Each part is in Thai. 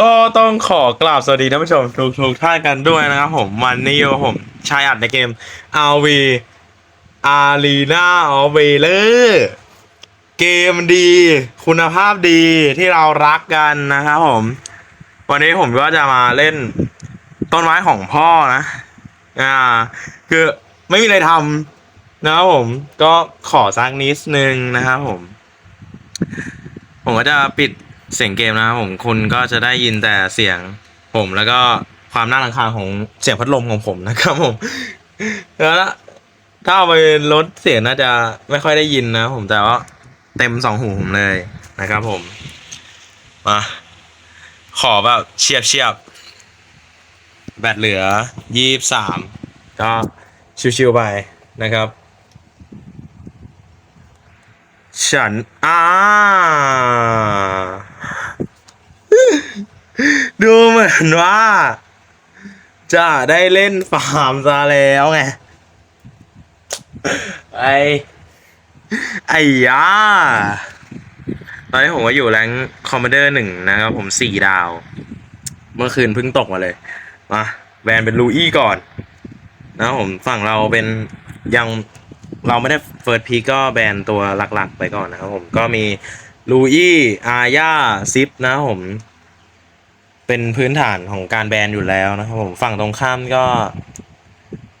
ก็ต้องขอกราบสวัสดีท่านผู้ชมทุกทุกท่านกันด้วยนะครับผมวันนี่ผมชายอัดในเกม RV Arena of Valor เกมดี คุณภาพดีที่เรารักกันนะครับผม วันนี้ผมก็จะมาเล่นต้นไม้ของพ่อนะ อ่า คือไม่มีอะไรทำนะครับผมก็ขอสักนิดนึงนะครับผม ผมก็จะปิด เสียงเกมนะครับผมคุณก็จะได้ยินแต่เสียงผมแล้วก็ความน่ารำคาของเสียงพัดลมของผมนะครับผมแล้วถ้าเอาไปลดเสียงน่าจะไม่ค่อยได้ยินนะผมแต่ว่าเต็มสองหูผมเลยนะครับผมมาขอแบบเฉียบเฉียบแบตเหลือยี่สามก็ชิวๆไปนะครับ ฉันอ่า ดูเหมือนว่า จะได้เล่นฟาร์มซะแล้วไง ไอไอ้ยาตอนนี้ผมก็อยู่แรงคอมมานเดอร์หนึ่งนะครับผมสี่ดาว เมื่อคืนเพิ่งตกมาเลย มาแบนเป็นลูอี้ก่อน นะผมฝั่งเราเป็นยังเราไม่ได้เฟิร์สพีก็แบนตัวหลักๆไปก่อนนะครับผมก็มีลูอี้อาญาซิปนะผม เป็นพื้นฐานของการแบนอยู่แล้วนะครับผมฝั่งตรงข้ามก็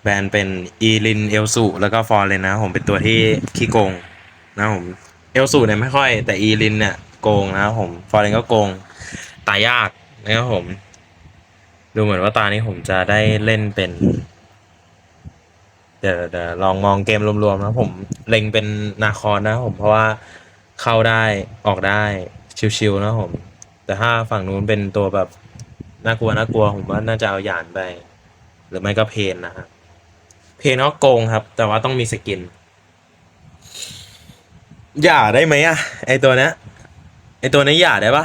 แบนเป็นอีลินเอลสุแล้วก็ฟอร์เรนนะผมเป็นตัวที่ขี้โกงนะครับผมเอลสุเนี่ยไม่ค่อย แต่อีลินเนี่ยโกงนะครับผมฟอร์เรนก็โกงตายยากนะครับผม ดูเหมือนว่าตานี้ผมจะได้เล่นเป็น เดี๋ยวเดี๋ยวลองมองเกมรวมๆนะผมเล็งเป็นนาคอนนะครับผมเพราะว่าเข้าได้ออกได้ชิวๆนะครับผม แต่ถ้าฝั่งนู้นเป็นตัวแบบน่ากลัวน่ากลัวผมว่าน่าจะเอาหยานไป หรือไม่ก็เพนนะฮะเพนก็โกงครับ แต่ว่าต้องมีสกิน อย่าได้ไหมอะไอตัวเนี้ยไอตัวนี้อย่าได้ปะ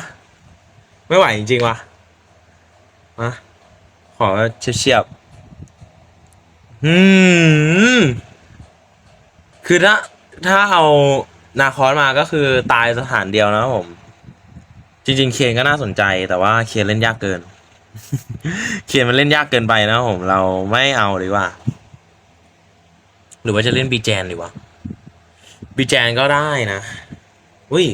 ไม่ไหวจริงๆว่ะมาขอเฉียบๆอืมคือถ้าถ้าเอานาคอสมาก็คือตายสถานเดียวนะผม จริงๆ เคนก็น่าสนใจแต่ว่าเคนเล่นยากเกิน เคนมันเล่นยากเกินไปนะผมเราไม่เอาดีกว่า หรือว่าจะเล่นบีแจนดีวะบีแจนก็ได้นะอุ้ย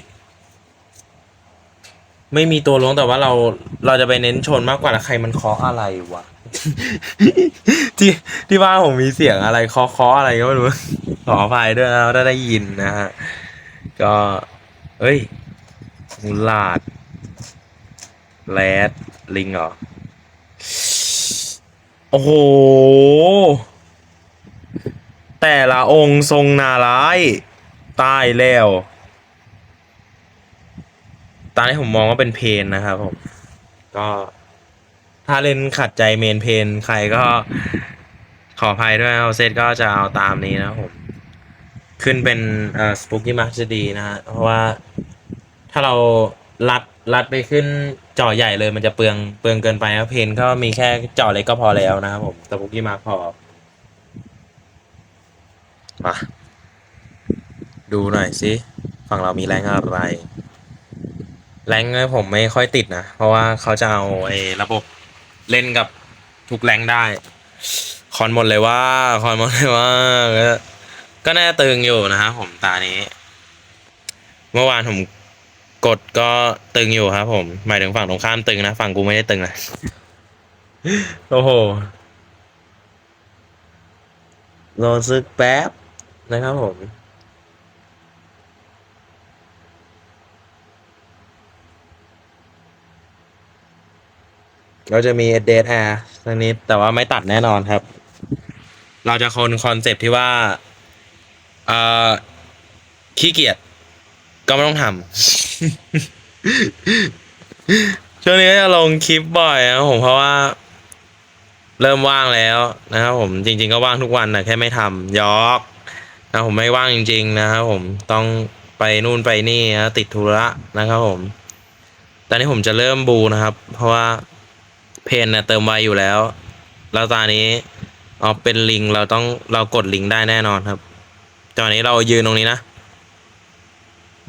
ไม่มีตัวล้วงแต่ว่าเราเราจะไปเน้นชนมากกว่าแล้วใครมันเคาะอะไรวะที่ที่บ้านผมมีเสียงอะไรเคาะเคาะอะไรก็ไม่รู้ขออภัยด้วยนะถ้าได้ยินนะฮะก็ เอ้ยมูลาด แรดลิงเหรอ โอ้โห แต่ละองค์ทรงนาร้ายตายแล้วตอนนี้ผมมองว่าเป็นเพนนะครับผม ก็ถ้าเล่นขัดใจเมนเพนใครก็ขออภัยด้วยเอาเซตก็จะเอาตามนี้นะครับผม ขึ้นเป็นเอ่อสปุกกี้มาร์จะดีนะฮะเพราะว่าถ้าเรารัดรัดไปขึ้น จอใหญ่เลยมันจะเปลืองเปลืองเกินไปนะเพนก็มีแค่จอเล็กก็พอแล้วนะครับผมสปุกกี้มาพอมาดูหน่อยสิฝั่งเรามีแรงอะไร แรงเนี่ยผมไม่ค่อยติดนะ เพราะว่าเขาจะเอาไอ้ระบบเล่นกับทุกแรงได้ คอนหมดเลยว่า คอนหมดเลยว่า ก็ก็น่าตึงอยู่นะครับผมตานี้ เมื่อวานผม กดก็ตึงอยู่ครับผม หมายถึงฝั่งตรงข้ามตึงนะ ฝั่งกูไม่ได้ตึงนะ โอ้โหรอซึกแป๊บ นะครับผม เราจะมีเดทแอร์สักนิด แต่ว่าไม่ตัดแน่นอนครับ เราจะคนคอนเซปที่ว่า เอ่อ ขี้เกียจก็ไม่ต้องทำ ช่วงนี้ก็จะลงคลิปบ่อยนะครับผมเพราะว่า เริ่มว่างแล้วนะครับผมจริง ๆ ก็ว่างทุกวันนะแค่ไม่ทำยอกนะผมไม่ว่างจริง ๆ นะครับผมต้องไปนู่นไปนี่นะติดธุระนะครับผม ตอนนี้ผมจะเริ่มบูนะครับ เพราะว่าเพนเนี่ยเติมไวอยู่แล้วแล้วตอนนี้เอาเป็นลิงเราต้องเรากดลิงได้แน่นอนครับตอนนี้เรายืนตรงนี้นะ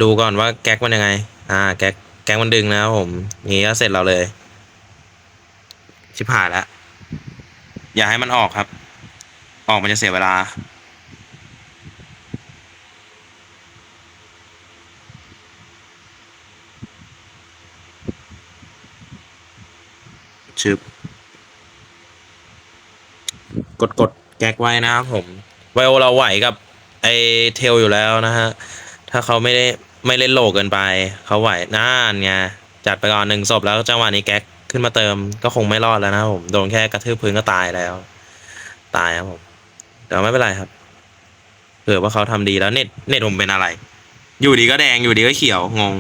ดูก่อนว่าแก๊กมันยังไง อ่า แก๊กแก๊กมันดึงนะครับผมนี้ก็เสร็จเราเลย ชิบหายแล้ว อย่าให้มันออกครับ ออกมันจะเสียเวลา ชึบ กดกดแก๊กไว้นะครับผม ไวโอเราไหวกับไอเทลอยู่แล้วนะฮะ ถ้าเขาไม่ได้ ไม่เล่นโหลเกินไปเขาไหวน่านไงจัดไปก่อนหนึ่งศพแล้วจังหวะนี้แก๊กขึ้นมาเติมก็คงไม่รอดแล้วนะผมโดนแค่กระทืบพื้นก็ตายแล้ว ตายครับผมแต่ไม่เป็นไรครับเผื่อว่าเขาทำดีแล้วเน็ตเน็ตผมเป็นอะไร อยู่ดีก็แดงอยู่ดีก็เขียวงง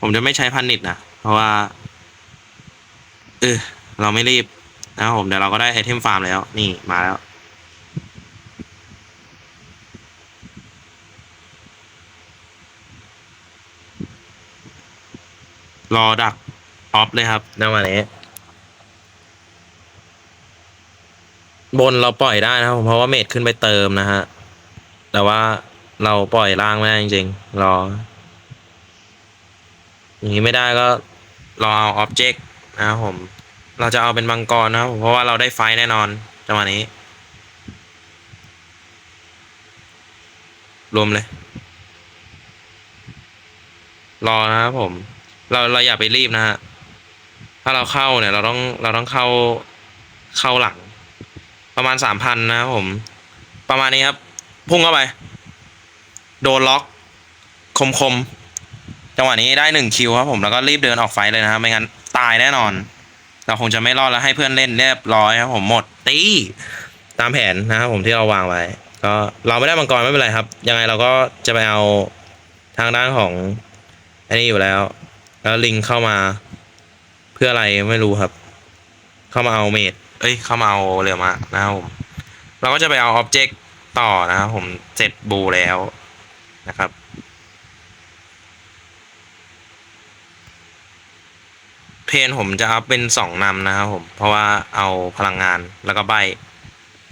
ผมจะไม่ใช้พันนิดนะเพราะว่าเออเราไม่รีบนะครับผมเดี๋ยวเราก็ได้ไอเทมฟาร์มแล้ว นี่มาแล้ว รอดักออฟเลยครับในวันนี้บนเราปล่อยได้นะครับผมเพราะว่าเมดขึ้นไปเติมนะฮะ แต่ว่าเราปล่อยล่างไม่ได้จริงๆ รอ อย่างนี้ไม่ได้ก็รอเอาออบเจกต์นะครับผม เราจะเอาเป็นมังกรนะครับผมเพราะว่าเราได้ไฟแน่นอนจังหวะนี้ รวมเลย รอนะครับผม เราเราอย่าไปรีบนะฮะถ้าเราเข้าเนี่ย เราต้องเราต้องเข้าเข้าหลัง ประมาณสามพันนะครับผม ประมาณนี้ครับ พุ่งเข้าไป โดนล็อก คมคมจังหวะนี้ได้หนึ่งคิวครับผมแล้วก็รีบเดินออกไฟเลยนะครับไม่งั้นตายแน่นอน เราคงจะไม่รอดแล้วให้เพื่อนเล่นเรียบร้อยครับผมหมดตีตามแผนนะครับผมที่เราวางไว้ ก็เราไม่ได้มังกรไม่เป็นไรครับ ยังไงเราก็จะไปเอาทางด้านของอันนี้อยู่แล้ว แล้วลิงเข้ามา เพื่ออะไรไม่รู้ครับ เข้ามาเอาเมดเอ้ย เข้ามาเอาเรือมานะครับผมเราก็จะไปเอาอ็อบเจกต์ต่อนะครับผมเสร็จบูแล้วนะครับเพนผมจะอัพเป็นสองนำนะครับผม เพราะว่าเอาพลังงานแล้วก็ใบ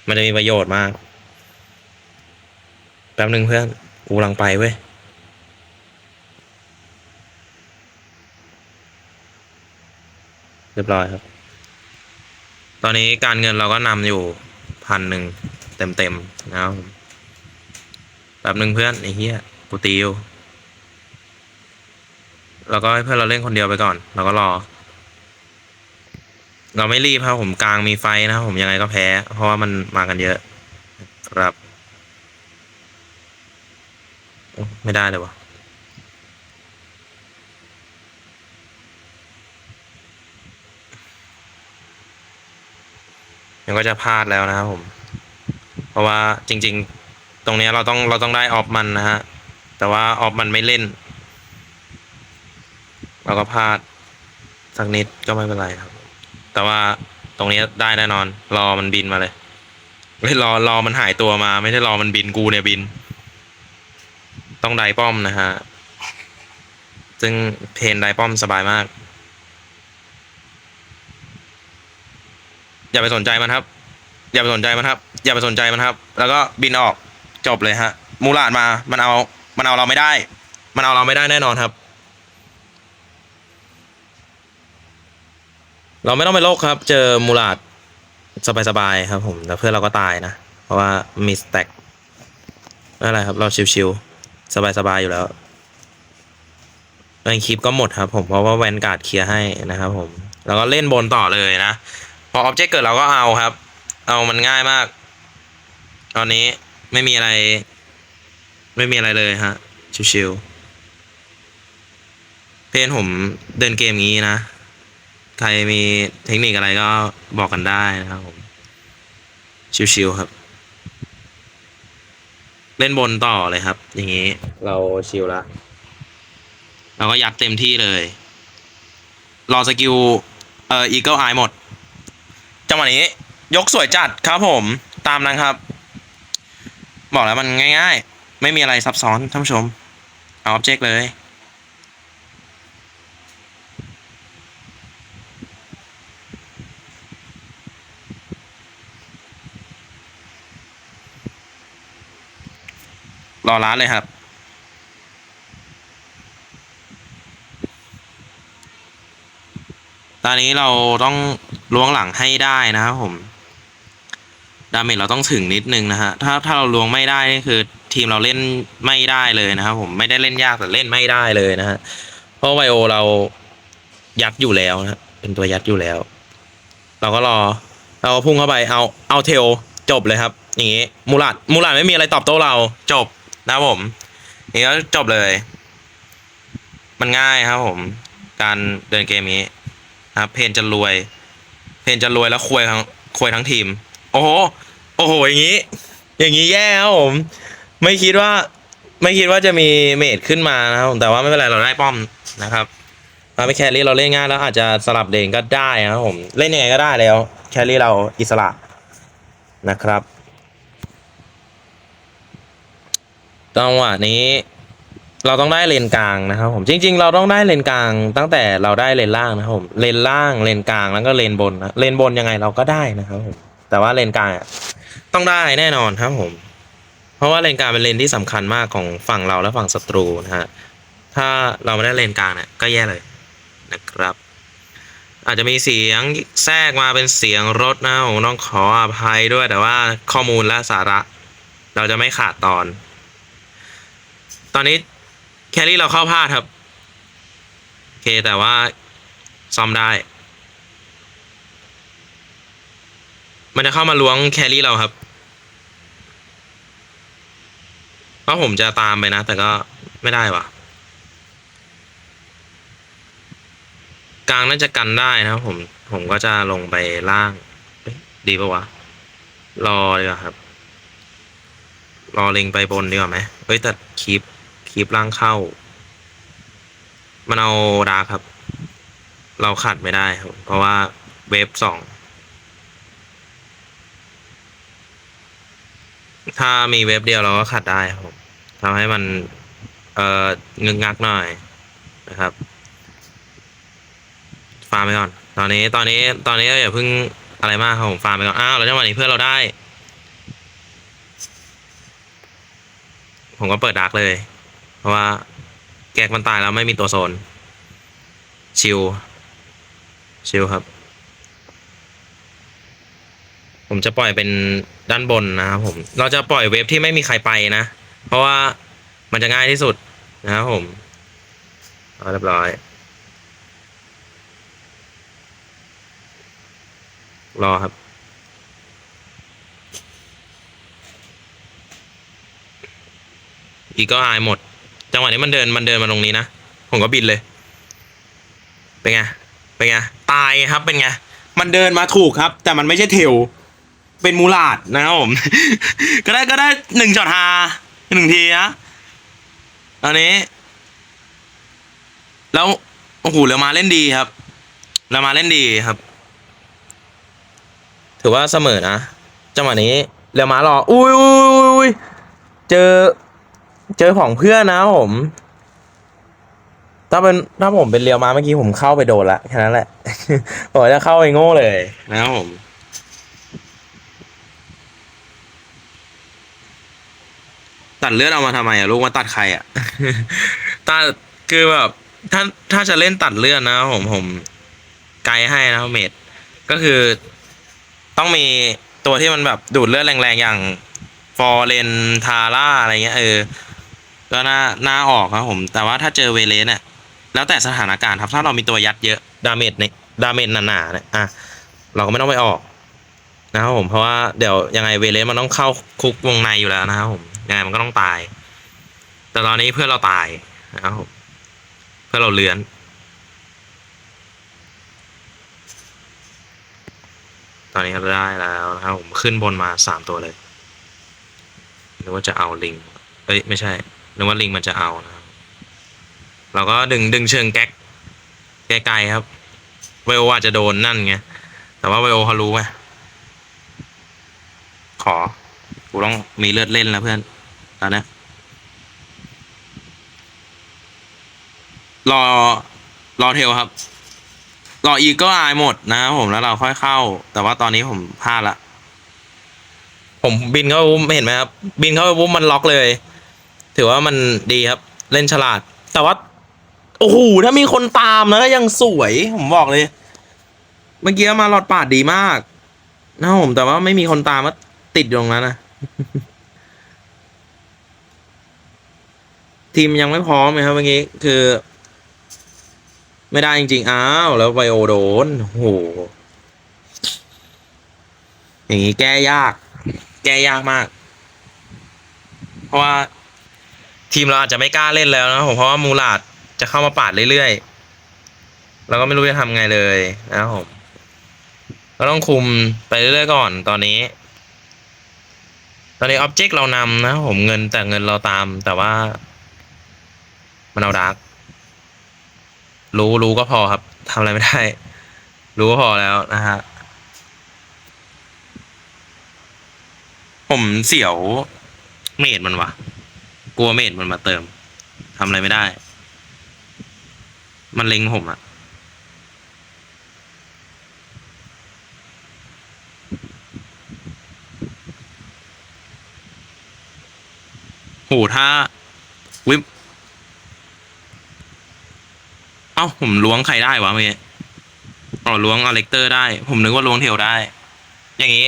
มันจะมีประโยชน์มาก แป๊บหนึ่งเพื่อน กูกำลังไปเว้ย เรียบร้อยครับ ตอนนี้การเงินเราก็นำอยู่พันหนึ่งเต็มเต็มๆนะครับแป๊บหนึ่งเพื่อนไอ้เหี้ยกูตีอยู่แล้วก็ให้เพื่อนเราเล่นคนเดียวไปก่อน เราก็รอ เราไม่รีบครับผมกลางมีไฟนะครับผมยังไงก็แพ้ เพราะว่ามันมากันเยอะ ครับ ไม่ได้เลยวะ ยังก็จะพลาดแล้วนะครับผม เพราะว่าจริง ๆ ตรงนี้เราต้องเราต้องได้ออฟมันนะฮะ แต่ว่าออฟมันไม่เล่น เราก็พลาดสักนิดก็ไม่เป็นไรครับ แต่ว่าตรงนี้ได้แน่นอน รอมันบินมาเลยเฮ้ยรอรอมันหายตัวมา ไม่ใช่รอมันบินกูเนี่ยบิน ต้องไดป้อมนะฮะ ซึ่งเพนไดป้อมสบายมาก อย่าไปสนใจมันครับ อย่าไปสนใจมันครับ อย่าไปสนใจมันครับ แล้วก็บินออกจบเลยฮะ มูลาดมา มันเอา มันเอาเราไม่ได้ มันเอาเราไม่ได้แน่นอนครับ เราไม่ต้องไปโลกครับ เจอมูลาดสบายๆครับ ผมแต่เพื่อนเราก็ตายนะ เพราะว่ามีสแต็กไม่เป็นไรครับ เราชิวๆสบายๆอยู่แล้วในคลิปก็หมดครับผมเพราะว่าแวนการ์ดเคลียร์ให้นะครับผม แล้วก็เล่นบนต่อเลยนะ พอออบเจกต์เกิดเราก็เอาครับ เอามันง่ายมาก ตอนนี้ไม่มีอะไร ไม่มีอะไรเลยฮะ ชิวๆเพนผมเดินเกมงี้นะ ใครมีเทคนิคอะไรก็บอกกันได้นะครับผม ชิวๆครับ เล่นบนต่อเลยครับ อย่างนี้เราชิลละเราก็ยัดเต็มที่เลย รอสกิลเอ่ออีเกิลไอหมด จังหวะนี้ ยกสวยจัดครับผมตามนั้นครับ บอกแล้วมันง่ายๆ ไม่มีอะไรซับซ้อนท่านผู้ชม เอาออบเจกต์เลย รอร้านเลยครับ ตอนนี้เราต้องล้วงหลังให้ได้นะครับผม ดาเมจเราต้องถึงนิดนึงนะฮะ ถ้าถ้าเราล้วงไม่ได้นี่คือทีมเราเล่นไม่ได้เลยนะครับผม ไม่ได้เล่นยากแต่เล่นไม่ได้เลยนะฮะ เพราะไวโอเรายัดอยู่แล้วนะเป็นตัวยัดอยู่แล้ว เราก็รอ เราก็พุ่งเข้าไป เอา เอาเทลจบเลยครับ อย่างงี้ มูลัดมูลัดไม่มีอะไรตอบโต้เรา จบนะครับผมนี้ก็จบเลย มันง่ายครับผม การเดินเกมนี้ นะครับเพนจะรวย เพนจะรวยแล้วควยทั้งควยทั้งทีม โอ้โหโอ้โหอย่างนี้ อย่างนี้แย่ครับผม ไม่คิดว่า ไม่คิดว่าจะมีเมดขึ้นมานะครับแต่ว่าไม่เป็นไรเราได้ป้อมนะครับมาไม่แครี่เราเล่นง่ายแล้วอาจจะสลับเลนก็ได้นะครับผมเล่นยังไงก็ได้แล้วแครี่เราอิสระนะครับจังหวะนี้ เราต้องได้เลนกลางนะครับผมจริง ๆ เราต้องได้เลนกลาง ตั้งแต่เราได้เลนล่างนะครับผมเลนล่างเลนกลางแล้วก็เลนบนนะเลนบนยังไงเราก็ได้นะครับผมแต่ว่าเลนกลางอะต้องได้แน่นอนครับผม เพราะว่าเลนกลางเป็นเลนที่สำคัญมากของฝั่งเราและฝั่งศัตรูนะฮะถ้าเราไม่ได้เลนกลางเนี่ยก็แย่เลยนะครับ อาจจะมีเสียงแทรกมาเป็นเสียงรถนะผมต้องขออภัยด้วยแต่ว่าข้อมูลและสาระ เราจะไม่ขาดตอน ตอนนี้ แครี่เราเข้าพลาดครับ โอเค แต่ว่าซ่อมได้ มันจะเข้ามาล้วงแครี่เราครับเพราะผมจะตามไปนะ แต่ก็ไม่ได้ว่ะ กลางน่าจะกันได้นะผม ผมก็จะลงไปล่าง ดีปะวะ รอดีกว่าครับ รอเล็งไปบนดีกว่าไหมเฮ้ยแต่คีป คีปล่างเข้า มันเอาดาร์คครับ เราขัดไม่ได้ครับ เพราะว่าเวฟสอง ถ้ามีเวฟเดียวเราก็ขัดได้ครับทำให้มัน เอ่องึกงักหน่อยนะครับฟาร์มไปก่อน ตอนนี้ตอนนี้ตอนนี้อย่าเพิ่งอะไรมากครับผมฟาร์มไปก่อน อ้าวแล้วจังหวะนี้เพื่อนเราได้ ผมก็เปิดดาร์กเลย เพราะว่าแก๊กมันตายแล้วไม่มีตัวโซน ชิล ชิลครับ ผมจะปล่อยเป็นด้านบนนะครับผม เราจะปล่อยเวฟที่ไม่มีใครไปนะ เพราะว่ามันจะง่ายที่สุดนะครับผมเอาเรียบร้อย รอครับอีกก็อายหมด จังหวะนี้มันเดินมันเดินมาตรงนี้นะผมก็บินเลย เป็นไงเป็นไงตายครับเป็นไงมันเดินมาถูกครับ แต่มันไม่ใช่เทลเป็นมูลาดนะครับผม ก็ได้ก็ได้หนึ่งช็อตฮาหนึ่งทีนะตอนนี้ แล้วโอ้โหเรือมาเล่นดีครับเรือมาเล่นดีครับ ถือว่าเสมอนะจังหวะนี้เรือมารอ อุ้ยอุ้ยอุ้ยอุ้ยเจอ เจอของเพื่อนนะผม ถ้าเป็นถ้าผมเป็นเรียวมาเมื่อกี้ผมเข้าไปโดนละแค่นั้นแหละผมจะเข้าไปโง่เลยนะครับผมตัดเลือดเอามาทำไมอะลูกมาตัดใครอะตัดคือแบบถ้าถ้าจะเล่นตัดเลือดนะผมผมไกด์ให้นะเมดก็คือ ต้องมีตัวที่มันแบบดูดเลือดแรงๆอย่างฟอร์เรนทาร่าอะไรเงี้ยเออ ก็น่าน่าออกครับผม แต่ว่าถ้าเจอเวเลสเนี่ยแล้วแต่สถานการณ์ครับ ถ้าเรามีตัวยัดเยอะดาเมจเนี่ยดาเมจหนาๆเนี่ยอะเราก็ไม่ต้องไปออกนะครับผมเพราะว่าเดี๋ยวยังไงเวเลสมันต้องเข้าคุกวงในอยู่แล้วนะครับผมยังไงมันก็ต้องตาย แต่ตอนนี้เพื่อนเราตายนะครับผมเพื่อนเราเลือนตอนนี้เราได้แล้วนะครับผมขึ้นบนมาสามตัวเลยนึกว่าจะเอาลิง เอ้ย ไม่ใช่ นึกว่าลิงมันจะเอานะครับเราก็ดึงดึงเชิงแก๊กไกลๆครับ เวลอาจจะโดนนั่นไงแต่ว่าเวลเขารู้ไงขอกูต้องมีเลือดเล่นแล้วเพื่อนตอนนี้รอรอเทลครับ รออีกก็อายหมดนะครับผมแล้วเราค่อยเข้า แต่ว่าตอนนี้ผมพลาดละผมบินเข้าไปปุ๊บเห็นไหมครับ บินเข้าไปปุ๊บมันล็อกเลย ถือว่ามันดีครับ เล่นฉลาด แต่ว่า โอ้โห ถ้ามีคนตามนะก็ยังสวย ผมบอกเลย เมื่อกี้มาหลอดปาดดีมากนะผมแต่ว่าไม่มีคนตามมาติดอยู่ตรงนั้นนะทีมยังไม่พร้อมเลยครับเมื่อกี้คือ ไม่ได้จริงๆ อ้าว แล้วไบโอโดนโอ้โหอย่างนี้แก้ยาก แก้ยากมาก เพราะว่า ทีมเราอาจจะไม่กล้าเล่นแล้วนะผมเพราะว่ามูลาดจะเข้ามาปาดเรื่อยๆเราก็ไม่รู้จะทำไงเลยนะครับผมก็ต้องคุมไปเรื่อยๆก่อนตอนนี้ ตอนนี้อ็อบเจกต์เรานำนะผมเงินแต่เงินเราตามแต่ว่า มันเอาดาร์กรู้รู้ก็พอครับทำอะไรไม่ได้ รู้ก็พอแล้วนะฮะผมเสียวเมดมันวะ กลัวเมดมันมาเติมทำอะไรไม่ได้ มันเล็งผมอะโหถ้า วิบเอ้า ผมล้วงใครได้วะเมื่อกี้อ๋อล้วงอเล็กเตอร์ได้ ผมนึกว่าล้วงเทลได้ อย่างนี้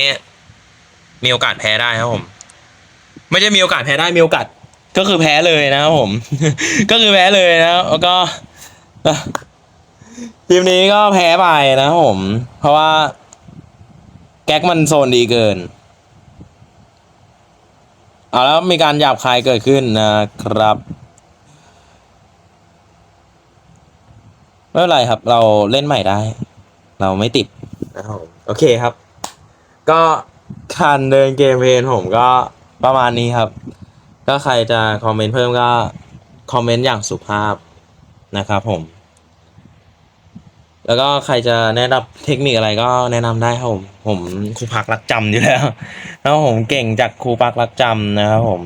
มีโอกาสแพ้ได้ครับผม ไม่ใช่มีโอกาสแพ้ได้มีโอกาส ก็คือแพ้เลยนะครับผม ก็คือแพ้เลยนะแล้วก็ทีมนี้ก็แพ้ไปนะครับผม เพราะว่า แก๊กมันโซนดีเกิน เอาแล้วมีการหยาบคายเกิดขึ้นนะครับไม่เป็นไรครับ เราเล่นใหม่ได้ เราไม่ติดนะครับโอเคครับ ก็การเดินเกมเพลนผมก็ประมาณนี้ครับ ก็ใครจะคอมเมนต์เพิ่มก็ คอมเมนต์อย่างสุภาพนะครับผม แล้วก็ใครจะแนะนำเทคนิคอะไรก็แนะนำได้ครับผม ผมครูพักรักจำอยู่แล้วแล้วผมเก่งจากครูพักรักจำนะครับผม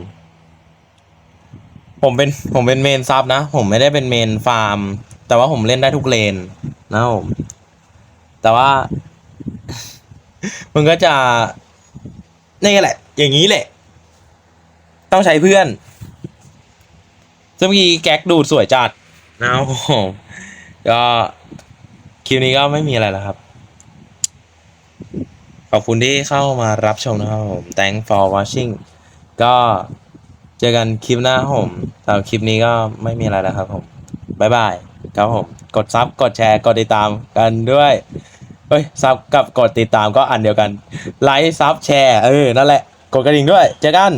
ผมเป็นผมเป็นเมนซับนะ ผมไม่ได้เป็นเมนฟาร์ม แต่ว่าผมเล่นได้ทุกเลนนะครับผมแต่ว่า มันก็จะนี่แหละ อย่างนี้แหละ ต้องใช้เพื่อนซึ่งเมื่อกี้แก๊กดูดสวยจัดนะครับผมก็คลิปนี้ก็ไม่มีอะไรแล้วครับ ขอบคุณที่เข้ามารับชมนะครับผม thank for watching ก็เจอกันคลิปหน้าผมสำหรับคลิปนี้ก็ไม่มีอะไรแล้วครับผมบายบายครับผม กดซับกดแชร์กดติดตามกันด้วยเฮ้ยซับกับกดติดตามก็อันเดียวกัน ไลค์ซับแชร์เออ นั่นแหละ กดกระดิ่งด้วย เจอกัน